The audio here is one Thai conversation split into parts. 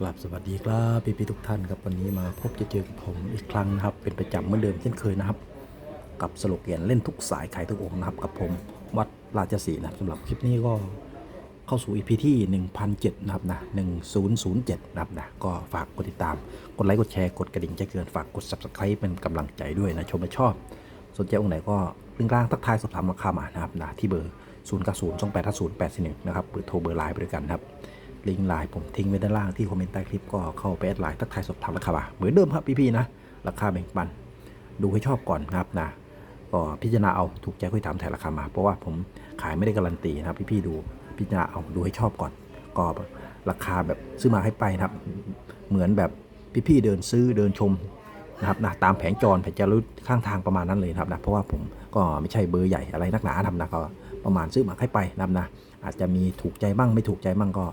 กลับสวัสดีครับพี่พี่ๆทุกท่านครับวันนี้มาพบจะเจอกับผมอีกครั้งนะครับ เป็นประจำเหมือนเดิมเช่นเคยนะครับ กับสโลแกนเล่นทุกสายขายทุกองค์นะครับ กับผมวัดราชสีนะครับสำหรับคลิปนี้ก็เข้าสู่ EP ที่ 1007 นะครับนะ1007 นะครับนะก็ฝากกดติดตาม กดไลค์กดแชร์กดกระดิ่งแจ้งเตือนฝากกด subscribe เป็นกำลังใจด้วยนะชมและชอบ สนใจองค์ไหนก็ลิงก์ล่างทักทายสอบถามราคามานะครับนะที่เบอร์ 0 9 0 2 8 5 0 8 4 1นะครับเบอโทรเบอร์ไลน์ไปด้วยกันนะครับ ลิงก์ไลน์ผมทิ้งไว้ด้านล่างที่คอมเมนต์ใต้คลิปก็เข้าไปแอดไลน์ทักทายสอบถามราคามาเหมือนเดิมครับพี่ๆนะ ราคาแบ่งปัน ดูให้ชอบก่อนนะครับนะก็พิจารณาเอาถูกใจค่อยตามแถราคามา เพราะว่าผมขายไม่ได้การันตีนะครับพี่ๆดูพิจารณาเอาดูให้ชอบก่อนก็ราคาแบบซื้อมาให้ไปนะครับ เหมือนแบบพี่ๆเดินซื้อเดินชมนะครับนะตามแผงจรแผงจรุดข้างทางประมาณนั้นเลยนะครับนะเพราะว่าผมก็ไม่ใช่เบอร์ใหญ่อะไรนักหนาทำนะก็ประมาณซื้อมาให้ไปนะครับนะอาจจะมีถูกใจบ้างไม่ถูกใจบ้างก็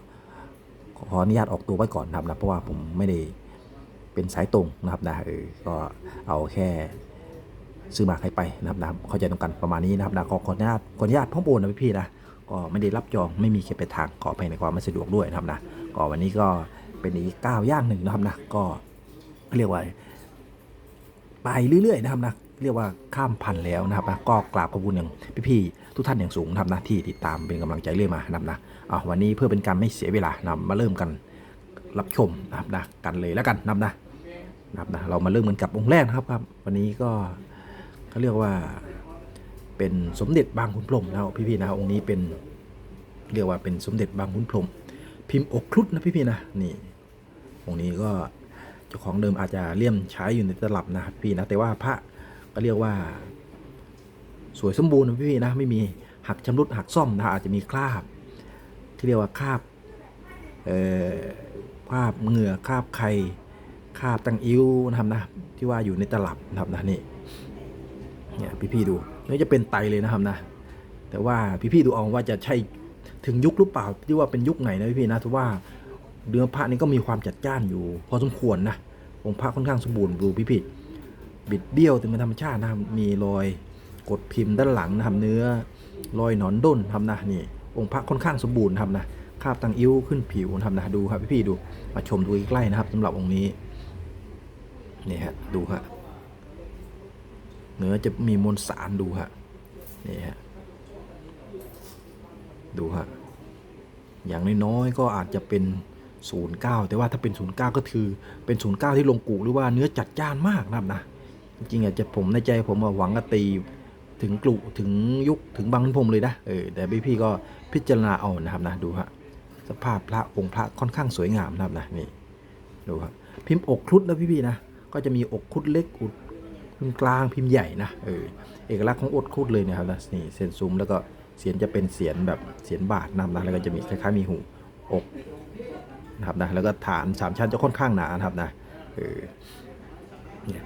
ขออนุญาตออกตัวไว้ก่อนนะครับนะเพราะว่าผมไม่ได้เป็นสายตรงนะครับนะเออก็เอาแค่ซื้อมาใครไปนะครับนะเข้าใจตรงกันประมาณนี้นะครับนะขอขออนุญาตขออนุญาตพ่อโอนนะพี่ๆนะก็ไม่ได้รับจองไม่มีเขตไปนทางขอไปในความไม่สะดวกด้วยนะครับนะก็วันนี้ก็เป็นอีกก้าวย่างหนึ่งนะครับนะก็เรียกว่าไปเรื่อยๆนะครับนะเรียกว่าข้ามพันแล้วนะครับนะก็กราบขอบคุณอย่างพี่ๆทุกท่านอย่างสูงนะครับนะที่ติดตามเป็นกำลังใจเรื่อยมานะครับนะ อาวันนี้เพื่อเป็นการไม่เสียเวลานะมาเริ่มกันรับชมนะครับนะกันเลยแล้วกันนับนะนับนะเรามาเริ่มกันกับองค์แรกนะครับครับ วันนี้ก็เขาเรียกว่าเป็นสมเด็จบางขุนพรหมนะครับพี่ๆนะองค์นี้เป็นเรียกว่าเป็นสมเด็จบางขุนพรหมพิมพ์อกครุฑนะพี่ๆนะนี่องค์นี้ก็เจ้าของเดิมอาจจะเลี่ยมใช้อยู่ในตลับนะพี่นะแต่ว่าพระก็เรียกว่า สวยสมบูรณ์นะพี่นะไม่มีหักชำรุดหักซ่อมนะอาจจะมีคราบ ที่เรียกว่าคราบเอ่อคราบเหงื่อคราบไข่คราบตังอิ้วนะครับนะที่ว่าอยู่ในตลับนะครับนะนี่เนี่ยพี่ๆดูนี่จะเป็นไตเลยนะครับนะ แต่ว่าพี่ๆดูเอาว่าจะใช่ถึงยุคหรือเปล่าที่ว่าเป็นยุคไหนนะพี่ๆนะถือว่าเนื้อพระนี่ก็มีความจัดจ้านอยู่ พอสมควรนะองค์พระค่อนข้างสมบูรณ์ดูพี่ๆบิดเบี้ยวแต่เป็นธรรมชาตินะมีรอยกดพิมพ์ด้านหลังนะครับเนื้อรอยหนอนด้นทำนะนี่ องค์พระค่อนข้างสมบูรณ์ทำนะคาบตังอิ้วขึ้นผิวทำนะดูครับพี่ๆดูมาชมดูใกล้ๆนะครับสำหรับองค์นี้นี่ฮะดูฮะเนื้อจะมีมวลสารดูฮะนี่ฮะดูฮะอย่างน้อยๆก็อาจจะเป็น 09 แต่ว่าถ้าเป็น 09 ก็คือเป็น 09 ที่ลงกูหรือว่าเนื้อจัดจ้านมากนะครับนะจริงๆอาจจะผมในใจผมว่าหวังกตี ถึงกลุถึงยุคถึงบางพรมเลยนะเออแต่พี่พี่ก็พิจารณาเอานะครับนะดูฮะสภาพพระองค์พระค่อนข้างสวยงามนะครับนะนี่ดูครับพิมพ์อกครุฑนะพี่พี่นะก็จะมีอกครุฑเล็กอุดพิมพ์กลางพิมพ์ใหญ่นะเออเอกลักษณ์ของอกครุฑเลยนะครับนะนี่เส้นซุ้มแล้วก็เสียนจะเป็นเสียนแบบเสียนบาทนำนะแล้วก็จะมีคล้ายๆมีหูอกนะครับนะแล้วก็ฐานสามชั้นจะค่อนข้างหนานะครับนะเออเนี่ย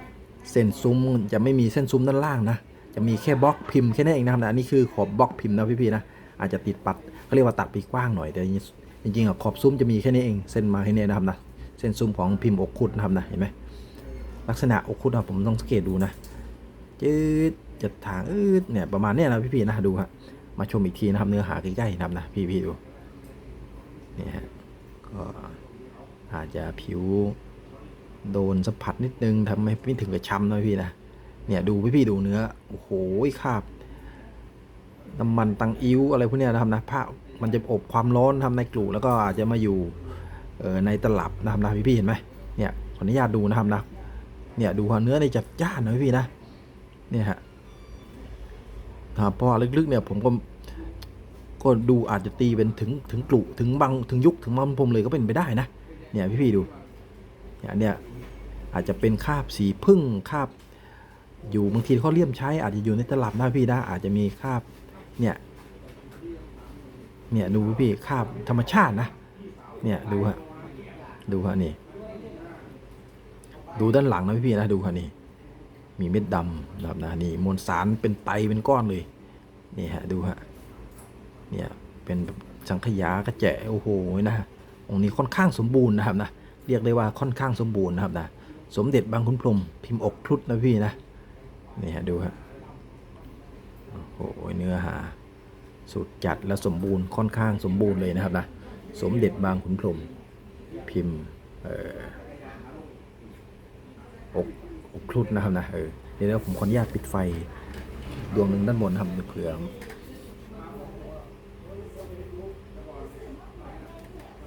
เส้นซุ้มจะไม่มีเส้นซุ้มด้านล่างนะ จะมีแค่บล็อกพิมพ์แค่นั้นเองนะครับนะอันนี้คือขอบบล็อกพิมพ์นะพี่ๆนะอาจจะติดปัดเขาเรียกว่าตัดไปกว้างหน่อยแต่จริงๆอะขอบซุ้มจะมีแค่นี้เองเส้นมาแค่นี้นะครับนะเส้นซุ้มของพิมพ์อกคุดนะครับนะเห็นไหมลักษณะอกคุดนะผมต้องสังเกตดูนะจืดจะถางอืดเนี่ยประมาณนี้นะพี่ๆนะดูฮะมาชมอีกทีนะครับเนื้อหาใกล้ๆนะครับนะพี่ๆดูนี่ฮะก็อาจจะผิวโดนสัมผัสนิดนึงทำให้ไม่ถึงกับช้ำนะพี่นะ เนี่ยดูพี่พี่ๆดูเนื้อโอ้โหคราบน้ำมันตังอิ้วอะไรพวกเนี้ยนะครับนะผ้ามันจะอบความร้อนทำในกลุ่แล้วก็อาจจะมาอยู่เออในตลับนะครับนะพี่พี่ๆเห็นไหมเนี่ยขออนุญาตดูนะครับนะเนี่ยดูเนื้อในจัดจ้านนะพี่พี่นะเนี่ยฮะครับเพราะลึกๆเนี่ยผมก็ก็ดูอาจจะตีเป็นถึงถึงกลุ่ถึงบางถึงยุคถึงมัมพรมเลยก็เป็นไปได้นะเนี่ยพี่พี่ๆดูเนี่ยเนี่ยอาจจะเป็นคาบสีพึ่งคาบ อยู่บางทีเขาเลี่ยมใช้อาจจะอยู่ในตลับนะพี่นะอาจจะมีคราบเนี่ยเนี่ยดูพี่คราบธรรมชาตินะเนี่ยดูฮะดูฮะนี่ ดูด้านหลังนะพี่นะดูฮะนี่มีเม็ดดำนะครับนะนี่มวลสารเป็นไตเป็นก้อนเลยนี่ฮะดูฮะเนี่ยเป็นสังขยากระแจะโอ้โหนะองค์นี้ค่อนข้างสมบูรณ์นะครับนะเรียกได้ว่าค่อนข้างสมบูรณ์นะครับนะสมเด็จบางขุนพรหมพิมพ์อกครุฑนะพี่นะ นี่ฮะดูฮะโอ้โหเนื้อหา สุดจัดและสมบูรณ์ค่อนข้างสมบูรณ์เลยนะครับนะสมเด็จบางขุนพรหมพิมพ์อกอกครุฑนะครับนะเออเดี๋ยวผมขออนุญาตปิดไฟดวงหนึ่งด้านบนนะครับเผื่อ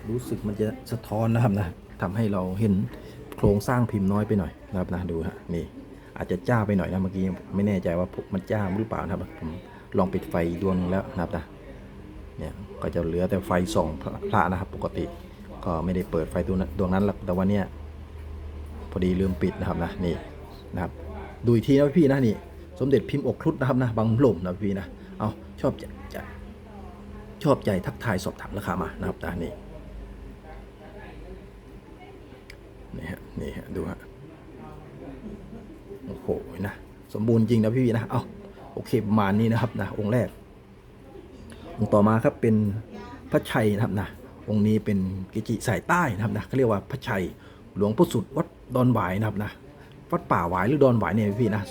รู้สึกมันจะสะท้อนนะครับนะทำให้เราเห็นโครงสร้างพิมพ์น้อยไปหน่อยนะครับนะดูฮะนี่ อาจจะจ้าไปหน่อยนะเมื่อกี้ไม่แน่ใจว่ามันจ้าหรือเปล่านะครับผมลองปิดไฟดวงนึงแล้วนะครับนะเนี่ยก็จะเหลือแต่ไฟส่องพระนะครับ ปกติก็ไม่ได้เปิดไฟดวงนั้นดวงนั้นหรอกแต่วันเนี้ยพอดีลืมปิดนะครับนะนี่นะครับดูอีกทีนะพี่นะนี่สมเด็จพิมพ์อกครุฑนะครับนะบางหล่มนะพี่นะเอาชอบใจใจชอบใจทักทายสอบถามราคามานะครับนะนี่นี่ฮะนี่ฮะดูฮะ โอ้โหนะสมบูรณ์จริงนะพี่นะเอาโอเคประมาณนี้นะครับนะองค์แรก องค์ต่อมาครับเป็นพระชัยนะครับนะองค์นี้เป็นกิจิสายใต้นะครับนะเขาเรียกว่าพระชัยหลวงพ่อสุดวัดดอนหวายนะครับนะวัดป่าหวายหรือดอนหวายเนี่ยพี่นะ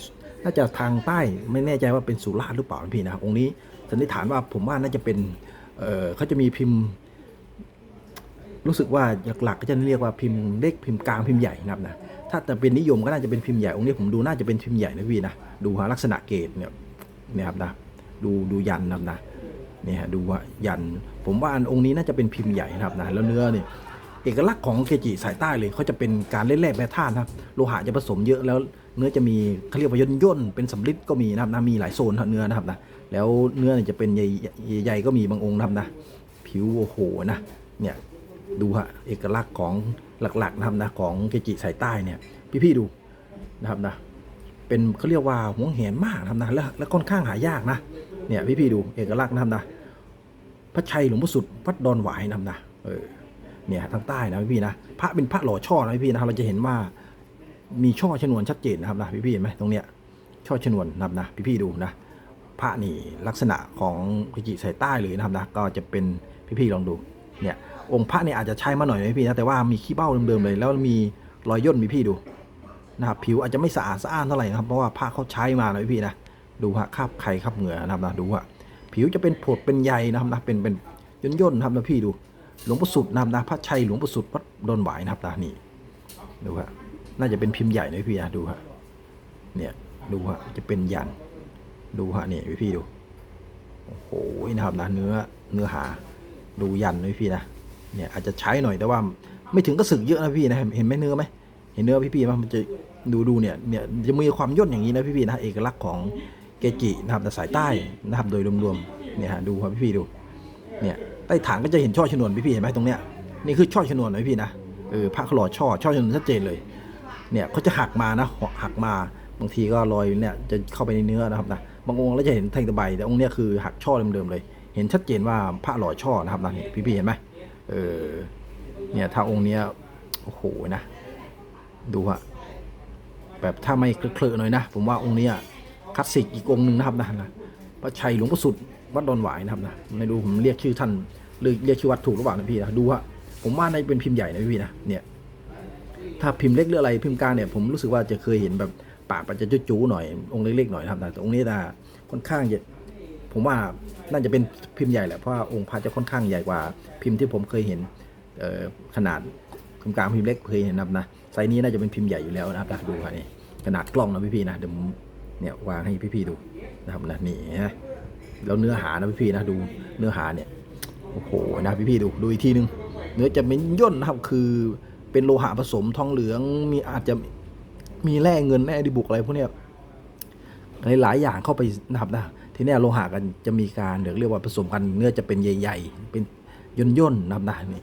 น่าจะทางใต้ไม่แน่ใจว่าเป็นสุราษฎร์หรือเปล่าพี่นะองค์นี้สันนิษฐานว่าผมว่าน่าจะเป็นเออเขาจะมีพิมพ์ รู้สึกว่าหลักๆก็จะเรียกว่าพิมพ์เล็กพิมพ์กลางพิมพ์ใหญ่นะครับนะ ถ้าจะเป็นนิยมก็น่าจะเป็นพิมพ์ใหญ่องค์นี้ผมดูน่าจะเป็นพิมพ์ใหญ่นะพี่นะดูฮะลักษณะเกตเนี่ยเนี่ยครับนะดูดูยันนะครับนะเนี่ยฮะดูว่ายัน ผมว่าอันองค์นี้น่าจะเป็นพิมพ์ใหญ่นะครับนะแล้วเนื้อเนี่ยเอกลักษณ์ของเกจิสายใต้เลยเขาจะเป็นการเล่นแร่แปรธาตุนะโลหะจะผสมเยอะแล้วเนื้อจะมีเขาเรียกว่าย่นย่นเป็นสำริดก็มีนะครับนะมีหลายโซนเนื้อนะครับนะแล้วเนื้อจะเป็นใหญ่ใหญ่ๆก็มีบางองค์นะครับนะผิวโอ้โหนะเนี่ยดูฮะเอกลักษณ์ของ หลักๆนะครับนะของเกจิสายใต้เนี่ยพี่ๆดูนะครับนะเป็นเขาเรียกว่าหวงแหนมากนะครับนะและและค่อนข้างหายากนะเนี่ยพี่ๆดูเอกลักษณ์นะครับนะพระชัยหลวงพ่อสุดวัดดอนหวายนะครับนะเออเนี่ยทางใต้นะพี่ๆนะพระเป็นพระหล่อช่อนะพี่ๆนะเราจะเห็นว่ามีช่อชนวนชัดเจนนะครับนะพี่ๆเห็นไหมตรงเนี้ยช่อชนวนนะครับนะพี่ๆดูนะพระนี่ลักษณะของเกจิสายใต้เลยนะครับนะก็จะเป็นพี่ๆลองดูเนี่ย องค์พระเนี่ยอาจจะใช้มาหน่อยนะพี่นะแต่ว่ามีขี้เบ้าเดิมๆเลย แล้วมีรอยย่นมีพี่ดูนะครับผิวอาจจะไม่สะอาดสะอ้านเท่าไหร่นะครับเพราะว่าพระเขาใช้มานะพี่นะดูฮะคราบไข่คราบเหงื่อนะครับนะดูฮะผิวจะเป็นผดเป็นใยนะครับนะเป็นเป็นย่นย่นนะครับนะพี่ดูหลวงปู่สุดนะครับนะพระชัยหลวงปู่สุดวัดดอนหวายนะครับนะนี่ดูฮะน่าจะเป็นพิมพ์ใหญ่นะพี่นะดูฮะเนี่ยดูฮะจะเป็นยันดูฮะนี่พี่ดูโอ้โหนะครับนะเนื้อเนื้อหาดูยันนะพี่นะ เนี่ยอาจจะใช้หน่อยแต่ว่าไม่ถึงก็สึกเยอะนะพี่นะเห็นไหมเนื้อไหมเห็นเนื้อพี่พี่ไหมมันจะดูดูเนี่ยเนี่ยจะมีความย่นอย่างนี้นะพี่พี่ๆนะเอกลักษณ์ของเกจินะครับแต่สายใต้นะครับโดยรวมๆเนี่ยฮะดูครับพี่พี่ๆดูเนี่ยใต้ฐานก็จะเห็นช่อชนวนพี่พี่ๆเห็นไหมตรงเนี้ยนี่คือช่อชนวนนะพี่นะเออพระขาหล่อช่อช่อชนวนชัดเจนเลยเนี่ยเขาจะหักมานะหักมาบางทีก็รอยเนี่ยจะเข้าไปในเนื้อนะครับนะบางองค์แล้วจะเห็นแทงตะไบแต่องค์เนี้ยคือหักช่อเดิมๆเลย เห็นชัดเจนว่าพระหล่อช่อนะครับนะนี่พี่ๆเห็นไหม เออ เนี่ยถ้าองค์เนี้ยโอ้โหนะ ดูฮะแบบถ้าไม่เคลอะๆหน่อยนะ ผมว่าองค์เนี้ยคลาสสิกอีกองค์หนึ่งนะครับนะนะพระชัยหลวงพ่อสุดวัดดอนหวายนะครับนะไม่รู้ผมเรียกชื่อท่านหรือเรียกชื่อวัดถูกหรือเปล่านะพี่นะดูฮะผมว่าในเป็นพิมพ์ใหญ่นะพี่นะเนี่ยถ้าพิมพ์เล็กหรืออะไรพิมพ์กลางเนี่ยผมรู้สึกว่าจะเคยเห็นแบบปากมันจะจู๋ๆหน่อยองค์เล็กๆหน่อยนะครับแต่องค์นี้นะค่อนข้างจะ ผมว่าน่าจะเป็นพิมพ์ใหญ่แหละเพราะว่าองค์พระจะค่อนข้างใหญ่กว่าพิมพ์ที่ผมเคยเห็นขนาดพิมพ์กลางพิมพ์เล็กเคยเห็นนับนะไซส์นี้น่าจะเป็นพิมพ์ใหญ่อยู่แล้วนะครับดูครับนี่ขนาดกล้องนะพี่ๆนะเดี๋ยวเนี่ยวางให้พี่ๆดูนะครับนะนี่นะแล้วเนื้อหานะพี่ๆนะดูเนื้อหาเนี่ยโอ้โหนะพี่ๆดูดูอีกทีนึง เนื้อจะเป็นย่นนะครับคือเป็นโลหะผสมทองเหลืองมีอาจจะมีแร่เงินแร่ดิบุกอะไรพวกเนี้ยหลายๆอย่างเข้าไปนะครับนะ ทีเนี้ยโลหะกันจะมีการเรียกว่าผสมกันเนื้อจะเป็นใหญ่ๆ เป็นย่นๆนะครับนะนี่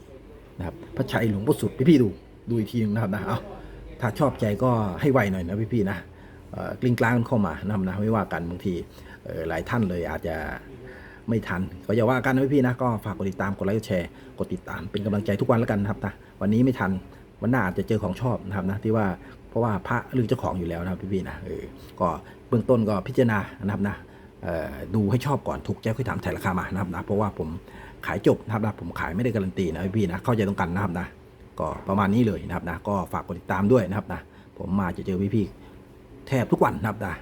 นะครับพระชัยหลวงพ่อสุดพี่ๆดูดูอีกทีนึงนะครับนะเอาถ้าชอบใจก็ให้ไวหน่อยนะพี่ๆนะเออกลิ้งกลางเข้ามานะครับนะไม่ว่ากันบางทีหลายท่านเลยอาจจะไม่ทันก็อย่าว่ากันนะพี่ๆนะก็ฝากกดติดตามกดไลค์กดแชร์กดติดตามเป็นกำลังใจทุกวันแล้วกันนะครับนะวันนี้ไม่ทันวันหน้าอาจจะเจอของชอบนะครับนะที่ว่าเพราะว่าพระหรือเจ้าของอยู่แล้วนะครับพี่ๆนะเออก็เบื้องต้นก็พิจารณานะครับนะ ดูให้ชอบก่อนถูกใจค่อยถามถ่ายราคามานะครับนะเพราะว่าผมขายจบนะครับนะผมขายไม่ได้การันตีนะพี่นะเข้าใจตรงกันนะครับนะก็ประมาณนี้เลยนะครับนะก็ฝากกดติดตามด้วยนะครับนะผมมาจะเจอพี่ๆแทบทุกวันนะครับนะ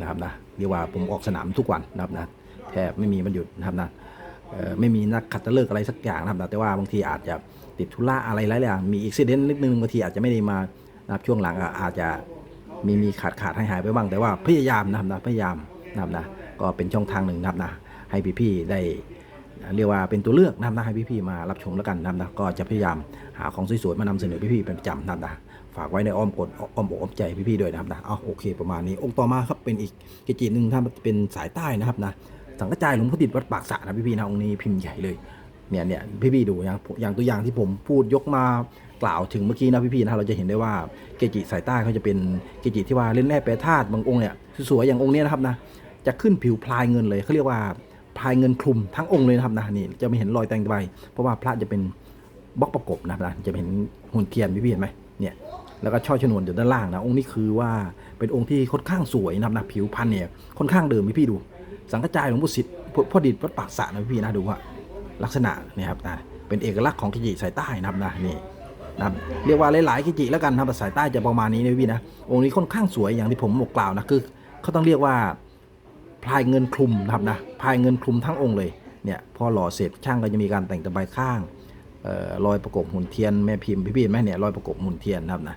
นะครับนะเรียกว่าผมออกสนามทุกวันนะครับนะแทบไม่มีวันหยุดนะครับนะไม่มีนักขัดตะเลิกอะไรสักอย่างนะครับนะแต่ว่าบางทีอาจจะติดธุระอะไรหลายอย่างมีอุบิเหตุนิดนึงบางทีอาจจะไม่ได้มานะครับช่วงหลังอะอาจจะมีมีขาดขาดหายหายไปบ้างแต่ว่าพยายามนะครับนะพยายามนะครับนะ ก็เป็นช่องทางหนึ่งนะครับนะให้พี่ๆได้เรียกว่าเป็นตัวเลือกนะครับนะให้พี่ๆมารับชมแล้วกันนะครับนะก็จะพยายามหาของสวยๆมานำเสนอพี่ๆเป็นประจำนะครับนะฝากไว้ในอ้อมกดอ้อมอกอ้อมใจพี่ๆด้วยนะครับนะเอาโอเคประมาณนี้ องค์ต่อมาครับเป็นอีกเกจิหนึ่งถ้าเป็นสายใต้นะครับนะสังกระจายหลวงพ่อติดวัดปากสระนะพี่ๆนะองค์นี้พิมพ์ใหญ่เลยเนี่ยเนี่ยพี่ๆดูอย่างอย่างตัวอย่างที่ผมพูดยกมากล่าวถึงเมื่อกี้นะพี่ๆนะเราจะเห็นได้ว่าเกจิสายใต้เขาจะเป็นเกจิที่ว่าเล่นแร่แปรธาตุบางองค์เนี่ยสวยๆอย่างองค์นี้นะครับนะ จะขึ้นผิวพลายเงินเลยเขาเรียกว่าพลายเงินคลุมทั้งองค์เลยนะครับนะนี่จะไม่เห็นรอยแต่งใบเพราะว่าพระจะเป็นบล็อกประกบนะครับนะจะเห็นหุ่นเทียนพี่เห็นไหมเนี่ยแล้วก็ช่อชนวนอยู่ด้านล่างนะองค์นี้คือว่าเป็นองค์ที่ค่อนข้างสวยนะครับนะผิวพันเนี่ยค่อนข้างเดิมพี่ๆดู สังกระจายหลวงพ่อสิทธิ์พ่อดิษฐ์วัดปากสระนะพี่นะดูว่าลักษณะเนี่ยครับนะเป็นเอกลักษณ์ของกิจิสายใต้นะครับนะนี่นะเรียกว่าหลายๆกิจิแล้วกันนะครับสายใต้จะประมาณนี้นะพี่นะองค์นี้ค่อนข้างสวยอย่างที่ผมบอกกล่าวนะคือเขาต้องเรียกว่า พลายเงินคลุมนะครับนะพลายเงินคลุมทั้งองค์เลยเนี่ยพอหล่อเสร็จช่างก็จะมีการแต่งตะไบข้างออรอยประกบหุ่นเทียนแม่พิมพ์พี่ๆเห็นไหมเนี่ยรอยประกบหุ่นเทียนนะครับนะ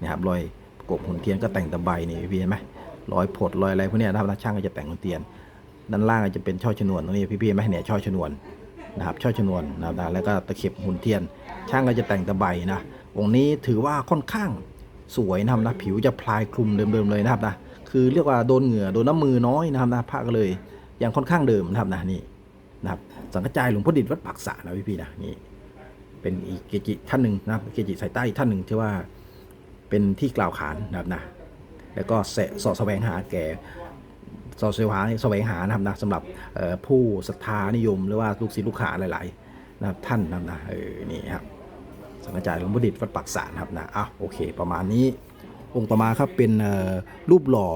นี่ครับรอยประกบหุ่นเทียนก็แต่งตะไบนี่พี่ๆเห็นไหมรอยผดรอยอะไรพวกนี้นะครับนะช่างก็จะแต่งหุ่นเทียน ด้านล่างก็จะเป็นช่อชนวนตรงนี้พี่ๆเห็นไหมเนี่ยช่อชนวนนะครับช่อชนวนนะครับแล้วก็ตะเข็บหุ่นเทียน ช่างก็จะแต่งตะไบนะองค์นี้ถือว่าค่อนข้างสวยนะครับนะผิวจะพลายคลุมเดิมๆเลยนะครับนะ คือเรียกว่าโดนเหงื่อโดนน้ำมือน้อยนะครับนะพระก็เลยยังค่อนข้างเดิมนะครับนะนี่นะครับสังกระจายหลวงพ่อดิษวัดปากสระนะพี่ๆนะนี่เป็นอีกเกจิท่านหนึ่งนะครับเกจิสายใต้ท่านหนึ่งที่ว่าเป็นที่กล่าวขานนะครับนะแล้วก็เสสอแสวงหาแก่สอแสวงหาแสวงหานะครับนะสำหรับผู้ศรัทธานิยมหรือว่าลูกศิษย์ลูกหาหลายๆนะครับท่านนะครับนะเออนี่ครับสังกระจายหลวงพ่อดิษวัดปากสระนะครับนะอะโอเค ประมาณนี้ องค์ต่อมาครับเป็นรูปหล่อ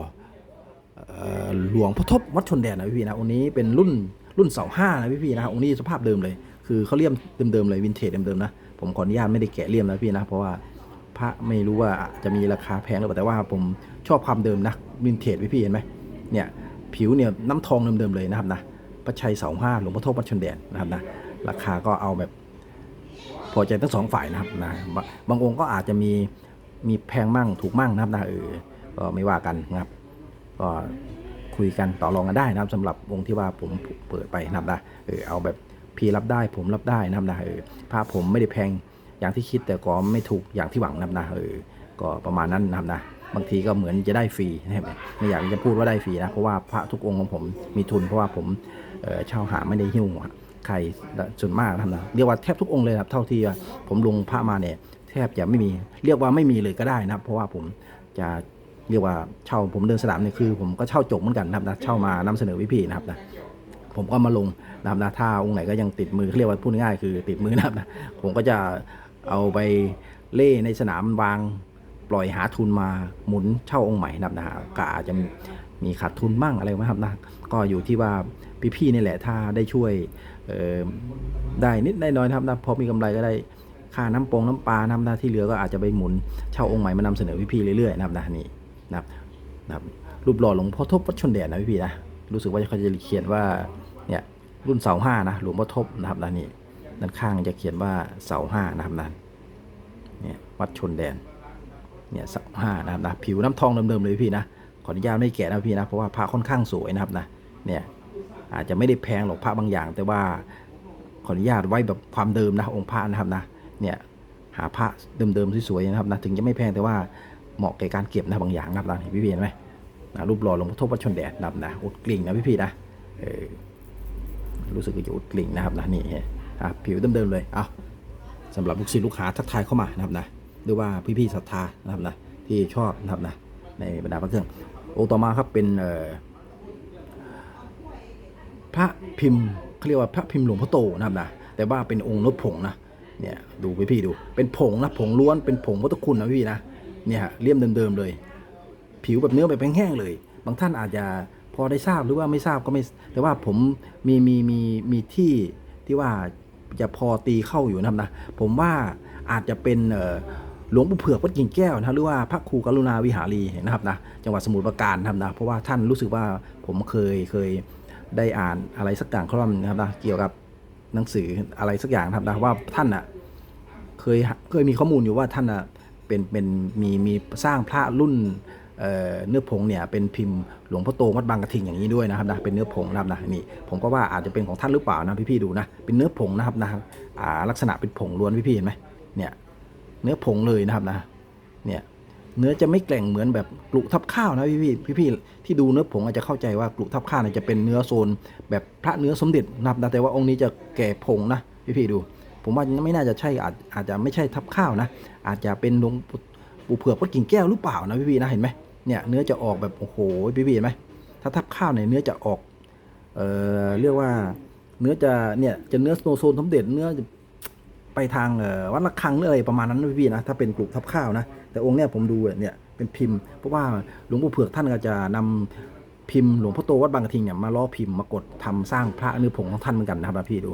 หลวงพ่อทบวัดชนแดนนะพี่ๆนะองค์นี้เป็นรุ่นรุ่นเสาห้านะพี่ๆนะองค์นี้สภาพเดิมเลย คือเขาเลี่ยมเดิมๆเลยวินเทจเดิมๆนะผมขออนุญาตไม่ได้แกะเลี่ยมนะพี่นะเพราะว่าพระไม่รู้ว่าจะมีราคาแพงหรือเปล่าแต่ว่าผมชอบความเดิมนะวินเทจพี่ๆเห็นไหมเนี่ยผิวเนี่ยน้ำทองเดิมๆเลยนะครับนะพระชัยเสาห้าหลวงพ่อทบวัดชนแดนนะครับนะราคาก็เอาแบบพอใจทั้งสองฝ่ายนะครับนะบางองค์ก็อาจจะมี มีแพงมั่งถูกมั่งนะครับนะเออก็ไม่ว่ากันนะครับก็คุยกันต่อรองกันได้นะครับสำหรับองค์ที่ว่าผมเปิดไปนะครับนะเออเอาแบบพี่รับได้ผมรับได้นะครับนะเออภาพผมไม่ได้แพงอย่างที่คิดแต่ก็ไม่ถูกอย่างที่หวังนะครับนะเออก็ประมาณนั้นนะครับนะบางทีก็เหมือนจะได้ฟรีนะครับไม่อยากจะพูดว่าได้ฟรีนะเพราะว่าพระทุกองค์ของผมมีทุนเพราะว่าผมเช่าหาไม่ได้หิ้วใครส่วนมากนะครับนะเรียกว่าแทบทุกองค์เลยนะครับเท่าที่ผมลงพระมาเนี่ย แทบจะไม่มี เรียกว่าไม่มีเลยก็ได้นะครับ เพราะว่าผมจะเรียกว่าเช่าผมเดินสนามเนี่ยคือ ผมก็เช่าจบเหมือนกันนะครับนะเช่ามานำเสนอพี่ๆนะครับนะผมก็มาลงนะครับนะถ้าองค์ไหนก็ยังติดมือเรียกว่าพูดง่ายคือติดมือนะครับนะผมก็จะเอาไปเล่ในสนามวางปล่อยหาทุนมาหมุนเช่าองค์ใหม่นะครับนะก็อาจจะมีขาดทุนบ้างอะไรไหมครับนะก็อยู่ที่ว่าพี่ๆนี่แหละถ้าได้ช่วยได้นิดได้น้อยนะครับนะพอมีกำไรก็ได้ ค่าน้ำปงน้ำปลาน้ำหน้าที่เหลือก็อาจจะไปหมุนเช่าองค์ใหม่มานำเสนอพี่ๆเรื่อยๆนะครับนะนี่นะครับนะครับรูปหล่อหลวงพ่อทบวัดชนแดนนะพี่ๆนะรู้สึกว่าเขาจะเขียนว่าเนี่ยรุ่นเสาห้านะหลวงพ่อทบนะครับนะนี่ด้านข้างจะเขียนว่าเสาห้านะครับนะเนี่ยวัดชนแดนเนี่ยเสาห้านะครับนะผิวน้ำทองเดิมๆเลยพี่นะขออนุญาตไม่แกะนะพี่นะเพราะว่าพระค่อนข้างสวยนะครับนะเนี่ยอาจจะไม่ได้แพงหรอกพระบางอย่าง แต่ว่าขออนุญาตไว้แบบความเดิมนะองค์พระนะครับนะ เนี่ยหาพระเดิมๆสวยๆนะครับนะถึงจะไม่แพงแต่ว่าเหมาะแก่การเก็บนะบางอย่างนะครับนะเห็นพี่พี่เห็นไหมนะรูปหล่อหลวงพ่อทบวัดชนแดดนะครับนะอุดกลิ่งนะพี่พี่ๆนะเออรู้สึกว่าจะอุดกลิ่งนะครับนะนี่อะผิวเดิมๆเลยเอาสำหรับลูกศิษย์ลูกหาทักทายเข้ามานะครับนะหรือว่าพี่ๆศรัทธานะครับนะที่ชอบนะครับนะในบรรดาพระเครื่ององค์ต่อมาครับเป็นพระพิมพ์เขาเรียกว่าพระพิมพ์หลวงพ่อโตนะครับนะแต่ว่าเป็นองค์นพผงนะ เนี่ยดูพี่พี่ดูเป็นผงนะผงล้วนเป็นผงวัตถุคุณนะพี่นะเนี่ยฮะเลี่ยมเดิมๆเลย ผิวแบบเนื้อแบบแห้งๆเลย บางท่านอาจจะพอได้ทราบหรือว่าไม่ทราบก็ไม่ แต่ว่าผมมีมีมีมีที่ที่ว่าจะพอตีเข้าอยู่นะครับนะผมว่าอาจจะเป็นหลวงปู่เผือกวัดกิ่งแก้วนะหรือว่าพระครูกรุณาวิหารีนะครับนะจังหวัดสมุทรปราการนะครับนะเพราะว่าท่านรู้สึกว่าผมเคยเคยได้อ่านอะไรสักอย่างคร่อมนะครับนะเกี่ยวกับ หนังสืออะไรสักอย่างนะครับนะว่าท่านอะเคยเคยมีข้อมูลอยู่ว่าท่านอะเป็นเป็นมีมีสร้างพระรุ่นเอ่อเนื้อผงเนี่ยเป็นพิมพ์หลวงพ่อโตวัดบางกระทิงอย่างนี้ด้วยนะครับนะเป็นเนื้อผงนะครับนะนี่ผมก็ว่าอาจจะเป็นของท่านหรือเปล่านะพี่ๆดูนะเป็นเนื้อผงนะครับนะอ่าลักษณะเป็นผงล้วนพี่ๆเห็นไหมเนี่ยเนื้อผงเลยนะครับนะเนี่ย เนื้อจะไม่แกร่งเหมือนแบบกลุทับข้าวนะพี่ๆพี่ๆที่ดูเนื้อผงอาจจะเข้าใจว่ากลุทับข้าวเนี่ยจะเป็นเนื้อโซน แบบพระเนื้อสมเด็จนับนะแต่ว่าองค์นี้จะแก่ผงนะพี่ๆดู ผมว่าไม่น่าจะใช่อาจอาจจะไม่ใช่ทับข้าวนะ อาจจะเป็นหลวงปู่เผือกวัดกิ่งแก้วหรือเปล่านะพี่ๆนะเห็นไหมเนี่ยเนื้อจะออกแบบโอ้โหพี่ๆเห็นไหมถ้าทับข้าวเนี่ยเนื้อจะออกเอ่อเรียกว่าเนื้อจะเนี่ยจะเนื้อโซโซนสมเด็จเนื้อไปทางเอ่อวัดระฆังหรืออะไรประมาณนั้นนะพี่นะถ้าเป็นกลุ่มทับข้าวนะ แต่องค์เนี่ยผมดูเนี่ยเป็นพิมพ์เพราะว่าหลวงปู่เผือกท่านก็จะนำพิมพ์หลวงพ่อโตวัดบางกะทิงเนี่ยมาล้อพิมพ์มากดทำสร้างพระเนื้อผงของท่านเหมือนกันนะครับพี่ดู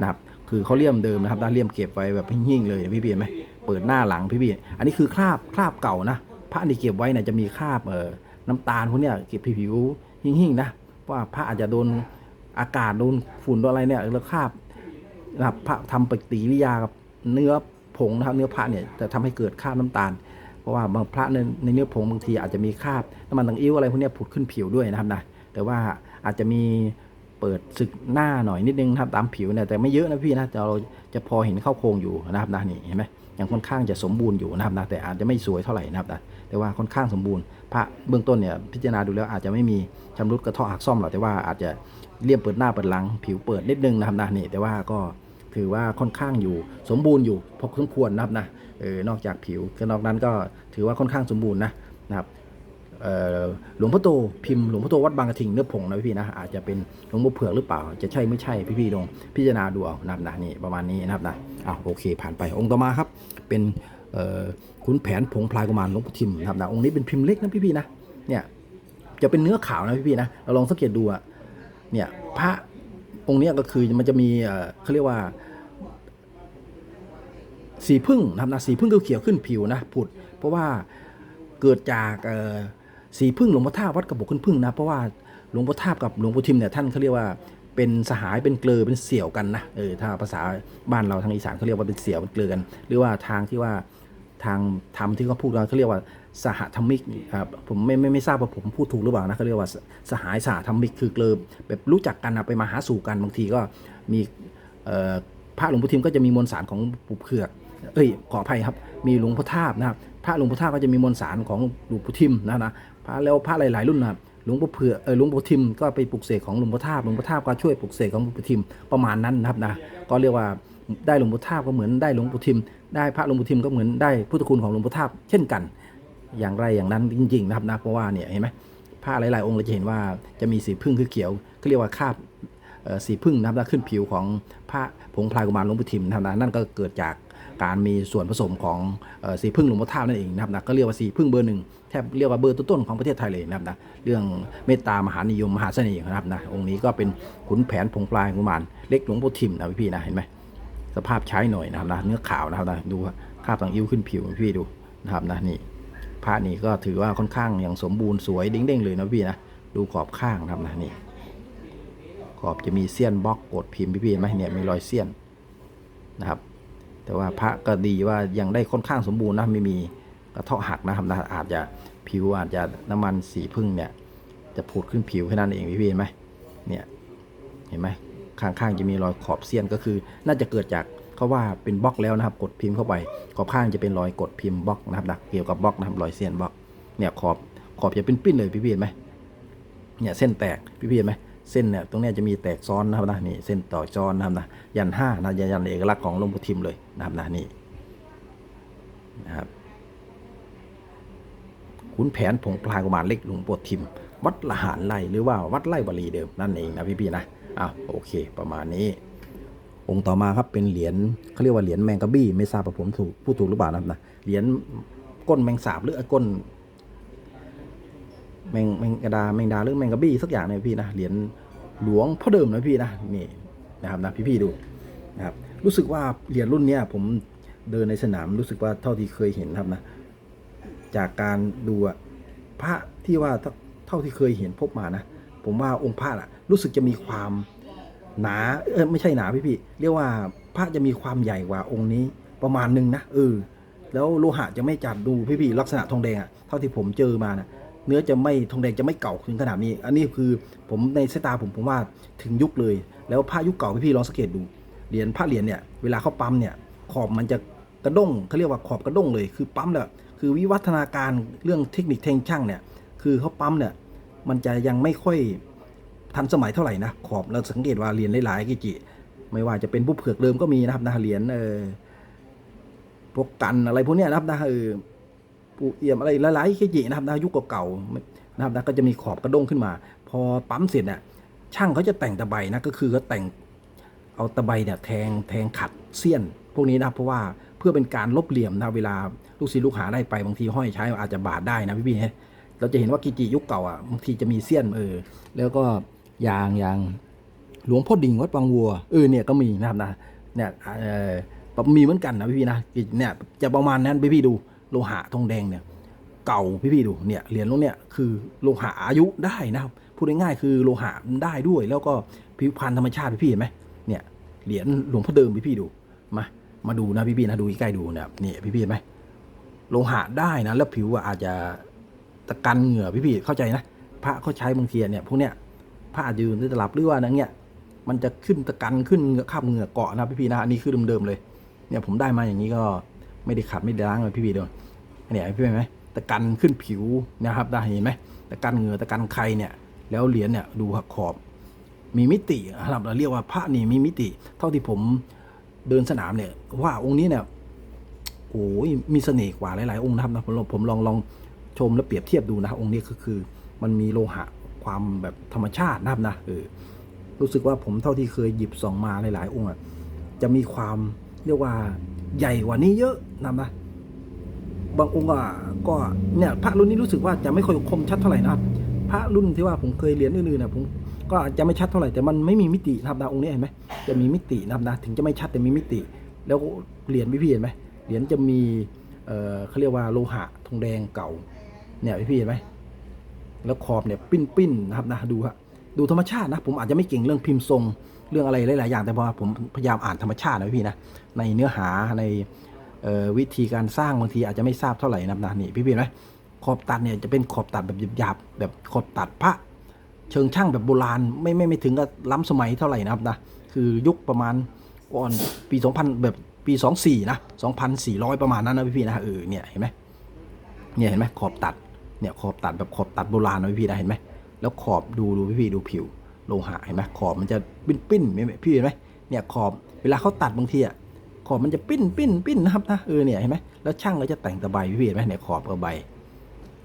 นะครับคือเขาเลี่ยมเดิมนะครับด้านเลี่ยมเก็บไว้แบบหิ้งเลยพี่ๆเห็นไหมเปิดหน้าหลังพี่ๆอันนี้คือคราบคราบเก่านะ พระที่เก็บไว้เนี่ยจะมีคราบเอ่อน้ำตาลพวกเนี้ยเก็บผิวๆหิ้งนะว่าพระอาจจะโดนอากาศโดนฝุ่นโดนอะไรเนี่ยแล้วคราบนะครับพระทำปฏิกิริยากับเนื้อผงนะครับเนื้อพระเนี่ยจะทำให้เกิดคราบน้ำตาล ราะว่าบางพระในในเนื้อผงบางทีอาจจะมีคราบน้ำมันตังอิ้วอะไรพวกนี้ผุดขึ้นผิวด้วยนะครับนะแต่ว่าอาจจะมีเปิดศึกหน้าหน่อยนิดนึงนะครับตามผิวเนี่ยแต่ไม่เยอะนะพี่นะเราจะพอเห็นเข้าโครงอยู่นะครับนะนี่เห็นไหมยังค่อนข้างจะสมบูรณ์อยู่นะครับนะแต่อาจจะไม่สวยเท่าไหร่นะครับนะแต่ว่าค่อนข้างสมบูรณ์พระเบื้องต้นเนี่ยพิจารณาดูแล้วอาจจะไม่มีชำรุดกระเทาะหักซ่อมหรอกแต่ว่าอาจจะเลี่ยมเปิดหน้าเปิดหลัง ผิวเปิดนิดนึงนะครับนะนี่แต่ว่าก็ถือว่าค่อนข้างอยู่สมบูรณ์อยู่พอสมควรนะครับนะ เออนอกจากผิวก็นอกนั้นก็ถือว่าค่อนข้างสมบูรณ์นะนะครับหลวงพ่อโตพิมพ์หลวงพ่อโตวัดบางกระทิงเนื้อผงนะพี่ๆนะอาจจะเป็นหลวงพ่อเผือกหรือเปล่า จะใช่ไม่ใช่พี่ๆลองพิจารณาดูเอานะครับนะนี่ประมาณนี้นะครับนะอะโอเค ผ่านไปองค์ต่อมาครับ เป็นขุนแผนผงพลายกุมารหลวงพ่อทิมนะครับนะองค์นี้เป็นพิมพ์เล็กนะพี่ๆนะเนี่ยจะเป็นเนื้อขาวนะพี่ๆนะเราลองสังเกตดูอะเนี่ยพระองค์นี้ก็คือมันจะมีเขาเรียกว่า สีพึ่งนะครับนะสีพึ่งเขียวขึ้นผิวนะผุด เพราะว่าเกิดจากเออสีพึ่งหลวงพ่อท่าวัดกระบอกขึ้นพึ่งนะเพราะว่าหลวงพ่อท่ากับหลวงพ่อทิมเนี่ยท่านเขาเรียกว่าเป็นสหายเป็นเกลือเป็นเสี่ยวกันนะเออถ้าภาษาบ้านเราทางอีสานเขาเรียกว่าเป็นเสี่ยวเป็นเกลือกัน หรือว่าทางที่ว่าทางธรรมที่เขาพูดกันเขาเรียกว่าสหธรรมิกอ่าผมไม่ไม่ไม่ทราบว่าผมพูดถูกหรือเปล่านะเขาเรียกว่าสสหายสหธรรมิกคือเกลือแบบรู้จักกันนะไปมาหาสู่กันบางทีก็มีเออพระหลวงพ่อทิมก็จะมีมวลสารของปู่เผือก เอ้ยขออภัยครับ มีหลวงพ่อทาบนะครับ พระหลวงพ่อทาบก็จะมีมวลสารของหลวงปู่ทิมนะนะพระแล้วพระหลาย ๆ รุ่นนะครับหลวงพ่อเผื่อเออหลวงปู่ทิมก็ไปปลุกเสกของหลวงพ่อทาบหลวงพ่อทาบก็ช่วยปลุกเสกของหลวงปู่ทิมประมาณนั้นนะครับนะก็เรียกว่าได้หลวงพ่อทาบก็เหมือนได้หลวงปู่ทิม ได้พระหลวงปู่ทิมก็เหมือนได้พุทธคุณของหลวงพ่อทาบเช่นกัน อย่างไรอย่างนั้นจริง ๆ นะครับนะเพราะว่าเนี่ยเห็นไหมพระหลาย ๆ องค์เราจะเห็นว่าจะมีสีพึ่งคือเขียวเขาเรียกว่าคาบสีพึ่งนะครับขึ้นผิวของพระผงพลายกุมารหลวงปู่ทิมนะครับนะนั่นก็เกิดจาก การมีส่วนผสมของสีพึ่งหลวงพ่อท่านั่นเองนะครับนะก็เรียกว่าสีพึ่งเบอร์หนึ่งแทบเรียกว่าเบอร์ต้นๆของประเทศไทยเลยนะครับนะเรื่องเมตตามหานิยมมหาเสน่ห์นะครับนะองค์นี้ก็เป็นขุนแผนผงพลายกุมารเล็กหลวงปู่ทิมนะพี่ๆนะเห็นไหมสภาพใช้หน่อยนะครับนะเนื้อขาวนะครับนะดูคราบต่างอิ้วขึ้นผิวพี่ดูนะครับนะนี่พระนี่ก็ถือว่าค่อนข้างอย่างสมบูรณ์สวยเด้งๆเลยนะพี่นะดูขอบข้างนะครับนะนี่ขอบจะมีเสี้ยนบล็อกกดพิมพ์พี่ๆไหมเนี่ยมีรอยเสี้ยนนะครับ แต่ว่าพระก็ดีว่ายังได้ค่อนข้างสมบูรณ์นะไม่มีกระเทาะหักนะครับนะอาจจะผิวอาจจะน้ำมันสีพึ่งเนี่ยจะผุดขึ้นผิวแค่นั้นเองพี่ๆเห็นไหมเนี่ยเห็นไหมข้างๆจะมีรอยขอบเสี้ยนก็คือ น่าจะเกิดจากเขาว่าเป็นบล็อกแล้วนะครับ กดพิมพ์เข้าไป ขอบข้างจะเป็นรอยกดพิมพ์บล็อกนะครับนะเกี่ยวกับบล็อกนะครับรอยเสี้ยนบล็อกเนี่ยขอบขอบจะเป็นปิ้นเลยพี่ๆเห็นไหมเนี่ยเส้นแตกพี่พี่เห็นไหม เส้นเนี่ยตรงนี้จะมีแตกซ้อนนะครับนะนี่เส้นต่อซ้อนนะครับนะยันห้านะยันยันเอกลักษณ์ของหลวงปู่ทิมเลยนะครับนะนี่นะครับขุนแผนผงพลายกุมารเล็กหลวงปู่ทิม วัดละหารไล่หรือว่าวัดไล่บาลีเดิมนั่นเองนะพี่ๆนะอะโอเค ประมาณนี้ องค์ต่อมาครับเป็นเหรียญเขาเรียกว่าเหรียญแมงกะบี้ไม่ทราบว่าผมถูกพูดถูกหรือเปล่านะครับนะเหรียญก้นแมงสาบหรือก้น แมงแมงกระดาแมงดาหรือแมงกะบี้สักอย่างเนี่ยพี่นะเหรียญหลวงพ่อเดิมนะพี่นะนี่นะครับนะพี่ๆดูนะครับรู้สึกว่าเหรียญรุ่นเนี้ยผมเดินในสนามรู้สึกว่าเท่าที่เคยเห็นครับนะจากการดูพระที่ว่าเท่าที่เคยเห็นพบมานะ ผมว่าองค์พระอะรู้สึกจะมีความหนาเออไม่ใช่หนาพี่พี่เรียกว่าพระจะมีความใหญ่กว่าองค์นี้ประมาณหนึ่งนะเออแล้วโลหะจะไม่จัดดูพี่พี่ลักษณะทองแดงอะเท่าที่ผมเจอมานะ เนื้อจะไม่ทองแดงจะไม่เก่าถึงขนาดนี้ อันนี้คือผมในสายตาผมผมว่าถึงยุคเลย แล้วผ้ายุคเก่าพี่พี่ลองสังเกตดูเหรียญผ้าเหรียญเนี่ยเวลาเขาปั๊มเนี่ยขอบมันจะกระด้งเขาเรียกว่าขอบกระด้งเลย คือปั๊มแล้วคือวิวัฒนาการเรื่องเทคนิคเทงช่างเนี่ยคือเขาปั๊มเนี่ยมันจะยังไม่ค่อยทันสมัยเท่าไหร่นะขอบเราสังเกตว่าเหรียญหลายๆกิจิไม่ว่าจะเป็นผู้เผือกเดิมก็มีนะครับนะเหรียญเออพวกกันอะไรพวกเนี้ยนะครับนะเออ ปูเอี่ยมอะไรหลายๆกิจินะครับนะยุคเก่าๆนะครับนะก็จะมีขอบกระด้งขึ้นมา พอปั๊มเสร็จเนี่ยช่างเขาจะแต่งตะไบนะก็คือเขาแต่งเอาตะไบเนี่ยแทงแทงขัดเสี้ยน พวกนี้นะเพราะว่าเพื่อเป็นการลบเหลี่ยมนะเวลาลูกศิษย์ลูกหาได้ไปบางทีห้อยใช้อาจจะบาดได้นะพี่พี่เราจะเห็นว่ากิจิยุคเก่าอะบางทีจะมีเสี้ยนเออแล้วก็ยางยางหลวงพ่อดิ่งวัดบางวัวเออเนี่ยก็มีนะครับนะเนี่ยเออมีเหมือนกันนะพี่ๆนะเนี่ยจะประมาณนั้นพี่พี่ดู โลหะทองแดงเนี่ยเก่าพี่ๆดูเนี่ยเหรียญพวกเนี่ยคือโลหะอายุได้นะครับพูดง่ายๆคือโลหะได้ด้วย แล้วก็ผิวพรรณธรรมชาติพี่พี่ๆเห็นไหมเนี่ยเหรียญหลวงพ่อเดิมพี่พี่ๆดูมามาดูนะพี่ๆนะดูใกล้ๆดูเนี่ยนี่พี่พี่ๆเห็นไหมโลหะได้นะแล้วผิวอาจจะตะกันเหงื่อพี่พี่ๆเข้าใจนะพระเขาใช้บางทีเนี่ยพวกเนี้ยพระอาจยืนหรือตลับหรือว่านั่นเนี่ยมันจะขึ้นตะกันขึ้นเหงื่อข้ามเหงื่อเกาะนะพี่พี่ๆนะอันนี้คือเดิมๆเลยเนี่ยผมได้มาอย่างนี้ก็ ไม่ได้ขัดไม่ได้ล้างเลยพี่พี่ๆดูเนี่ยพี่เห็นไหมตะกันขึ้นผิวนะครับได้เห็นไหมตะกันเหงื่อตะกันไข่เนี่ย แล้วเหรียญเนี่ยดูหักขอบ มีมิติครับเราเรียกว่าพระนี่มีมิติ เท่าที่ผมเดินสนามเนี่ย ว่าองค์นี้เนี่ยโอ้ยมีเสน่ห์กว่าหลาย ๆ องค์นะครับนะผมลองผมลองลองชมและเปรียบเทียบดูนะองค์นี้ก็คือ มันมีโลหะความแบบธรรมชาตินะครับนะเออรู้สึกว่าผมเท่าที่เคยหยิบส่องมาหลาย ๆ องค์อะจะมีความเรียกว่า ใหญ่กว่านี้เยอะนะครับนะบางองค์อะก็เนี่ยพระรุ่นนี้รู้สึกว่าจะไม่ค่อยคมชัดเท่าไหร่นะครับพระรุ่นที่ว่าผมเคยเรียนอื่นๆนะผมก็อาจจะไม่ชัดเท่าไหร่แต่มันไม่มีมิตินะครับนะองค์นี้เห็นไหมจะมีมิตินะครับนะถึงจะไม่ชัดแต่มีมิติ แล้วเหรียญพี่ๆเห็นไหมเหรียญจะมีเอ่อเขาเรียกว่าโลหะทองแดงเก่าเนี่ยพี่ๆเห็นไหมแล้วขอบเนี่ยปิ้นๆนะครับนะดูฮะดูธรรมชาตินะผมอาจจะไม่เก่งเรื่องพิมพ์ทรง เรื่องอะไรหลายๆอย่างแต่พอผมพยายามอ่านธรรมชาตินะพี่นะในเนื้อหาในวิธีการสร้างบางทีอาจจะไม่ทราบเท่าไหร่นะนะนี่พี่พี่ไหมขอบตัดเนี่ยจะเป็นขอบตัดแบบหยาบๆแบบขอบตัดพระ เชิงช่างแบบโบราณไม่ไม่ไม่ถึงกับล้ำสมัยเท่าไหร่นะครับนะคือยุคประมาณก่อนปี 2000 แบบปี 24 นะ 2,400 ประมาณนั้นนะพี่พี่นะเออเนี่ยเห็นไหมเนี่ยเห็นไหมขอบตัดเนี่ยขอบตัดแบบขอบตัดโบราณนะพี่พี่นะเห็นไหมแล้วขอบดูดูพี่พี่ดูผิว โลหะเห็นไหมขอบมันจะปิ้นปิ้นๆพี่เห็นไหมเนี่ยขอบเวลาเขาตัดบางทีอะขอบมันจะปิ้นปิ้นปิ้นนะครับนะเออเนี่ยเห็นไหมแล้วช่างก็จะแต่งตะไบพี่เห็นไหมเนี่ยขอบตะไบ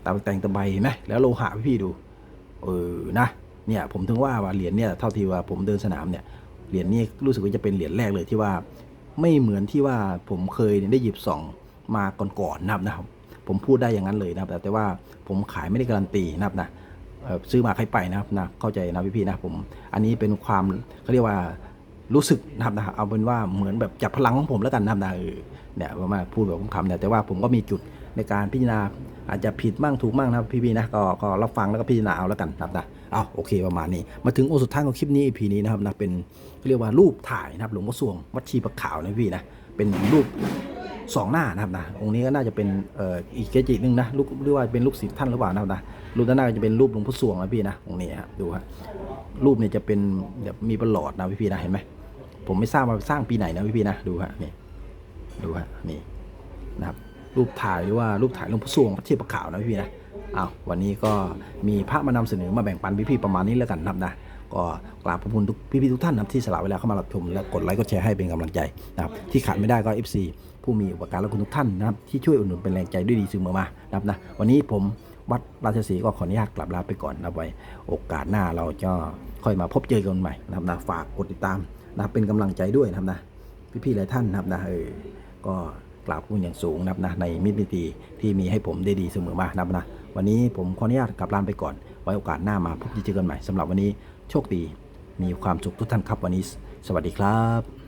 ตามแต่งตะไบเห็นไหมแล้วโลหะพี่ดูเออนะเนี่ยผมถึงว่าว่าเหรียญเนี่ยเท่าที่ว่าผมเดินสนามเนี่ยเหรียญนี้รู้สึกว่าจะเป็นเหรียญแรกเลยที่ว่า ไม่เหมือนที่ว่าผมเคยได้หยิบส่องมาก่อนๆนับนะครับ ผมพูดได้อย่างนั้นเลยนะครับ แต่ว่าผมขายไม่ได้การันตีนะครับนะ ซื้อมาใครไปนะครับนะเข้าใจนะพี่ๆนะผมอันนี้เป็นความเขาเรียกว่ารู้สึกนะครับนะเอาเป็นว่าเหมือนแบบจับพลังของผมแล้วกันนะครับนะเออเนี่ยประมาณพูดแบบคำๆเนี่ยแต่ว่าผมก็มีจุดในการพิจารณาอาจจะผิดมั่งถูกมั่งนะครับพี่ๆนะก็ก็รับฟังแล้วก็พิจารณาเอาแล้วกันนะครับนะเอาโอเคประมาณนี้ มาถึงองค์สุดท้ายของคลิปนี้ EP นี้นะครับนะเป็นเรียกว่ารูปถ่ายนะครับหลวงพ่อสวงวัดชีประขาวนะพี่นะเป็นรูป สองหน้านะครับนะองค์นี้ก็น่าจะเป็นอีกเกจิหนึ่งนะลูกเรียกว่าเป็นลูกศิษย์ท่านหรือเปล่านะครับนะรูปด้านหน้าก็จะเป็นรูปหลวงพ่อสวงนะพี่นะองค์นี้ครับดูฮะรูปเนี่ยจะเป็นแบบมีประหลอดนะพี่พี่นะเห็นไหมผมไม่ทราบว่าสร้างปีไหนนะพี่พี่นะดูฮะนี่ดูฮะนี่นะครับรูปถ่ายหรือว่ารูปถ่ายหลวงพ่อสวงพระเทพขาวนะพี่พี่นะอ้าววันนี้ก็มีพระมานำเสนอมาแบ่งปันพี่ๆประมาณนี้แล้วกันนะครับนะ ก็กราบขอบคุณทุกพี่ๆทุกท่านนะที่สละเวลาเข้ามารับชมและกดไลค์กดแชร์ให้เป็นกำลังใจนะครับที่ขาดไม่ได้ก็ FC ผู้มีอุปการและคุณทุกท่านนะครับที่ช่วยอุดหนุนเป็นแรงใจด้วยดีเสมอมานะครับนะวันนี้ผมวัดราชสีก็ขออนุญาตกลับลาไปก่อนนะไว้โอกาสหน้าเราจะค่อยมาพบเจอกันใหม่นะครับนะฝากกดติดตามนะเป็นกำลังใจด้วยนะครับนะพี่ๆหลายท่านนะครับนะเออก็กราบคุณอย่างสูงนะครับนะในมิตรนิติที่มีให้ผมได้ดีเสมอมานะครับนะวันนี้ผมขออนุญาตกลับลาไปก่อน ไว้โอกาสหน้ามาพบเจอกันใหม่สำหรับวันนี้ โชคดี มีความสุขทุกท่านครับวันนี้ สวัสดีครับ